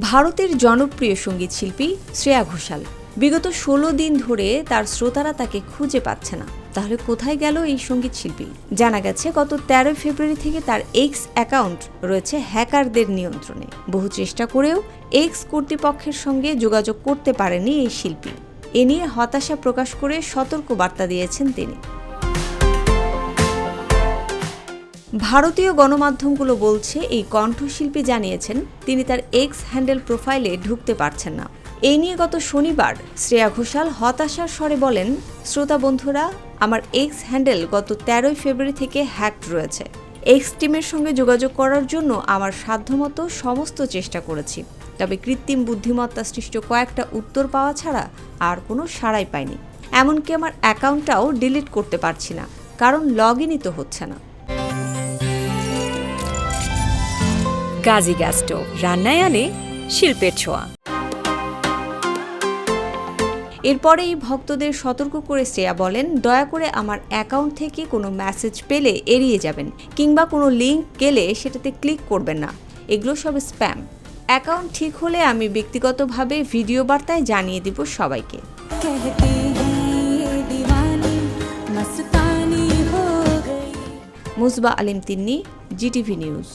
ভারতের জনপ্রিয় সংগীত শিল্পী শ্রেয়া ঘোষাল। বিগত ষোলো দিন ধরে তার শ্রোতারা তাকে খুঁজে পাচ্ছে না। তাহলে কোথায় গেল এই সংগীত শিল্পী? জানা গেছে, গত তেরোই ফেব্রুয়ারি থেকে তার এক্স অ্যাকাউন্ট রয়েছে হ্যাকারদের নিয়ন্ত্রণে। বহু চেষ্টা করেও এক্স কর্তৃপক্ষের সঙ্গে যোগাযোগ করতে পারেনি এই শিল্পী। এ নিয়ে হতাশা প্রকাশ করে সতর্ক বার্তা দিয়েছেন তিনি। ভারতীয় গণমাধ্যমগুলো বলছে, এই কণ্ঠশিল্পী জানিয়েছেন, তিনি তার এক্স হ্যান্ডেল প্রোফাইলে ঢুকতে পারছেন না। এই নিয়ে গত শনিবার শ্রেয়া ঘোষাল হতাশার স্বরে বলেন, শ্রোতা বন্ধুরা, আমার এক্স হ্যান্ডেল গত তেরোই ফেব্রুয়ারি থেকে হ্যাকড রয়েছে। এক্স টিমের সঙ্গে যোগাযোগ করার জন্য আমার সাধ্যমতো সমস্ত চেষ্টা করেছি। তবে কৃত্রিম বুদ্ধিমত্তা সৃষ্ট কয়েকটা উত্তর পাওয়া ছাড়া আর কোনো সাড়াই পাইনি। এমনকি আমার অ্যাকাউন্টটাও ডিলিট করতে পারছি না, কারণ লগ ইনই তো হচ্ছে না। গাজী গ্যাস স্টোভ রান্নায় আনে শিল্পের ছোঁয়া। এরপরেই ভক্তদের সতর্ক করে শ্রেয়া বলেন দয়া করে আমার অ্যাকাউন্ট থেকে কোনো মেসেজ পেলে এড়িয়ে যাবেন কিংবা কোনো লিঙ্ক গেলে সেটাতে ক্লিক করবেন না। এগুলো সব স্প্যাম। অ্যাকাউন্ট ঠিক হলে আমি ব্যক্তিগতভাবে ভিডিও বার্তায় জানিয়ে দিব সবাইকে। Musba Alim Tinni GTV news.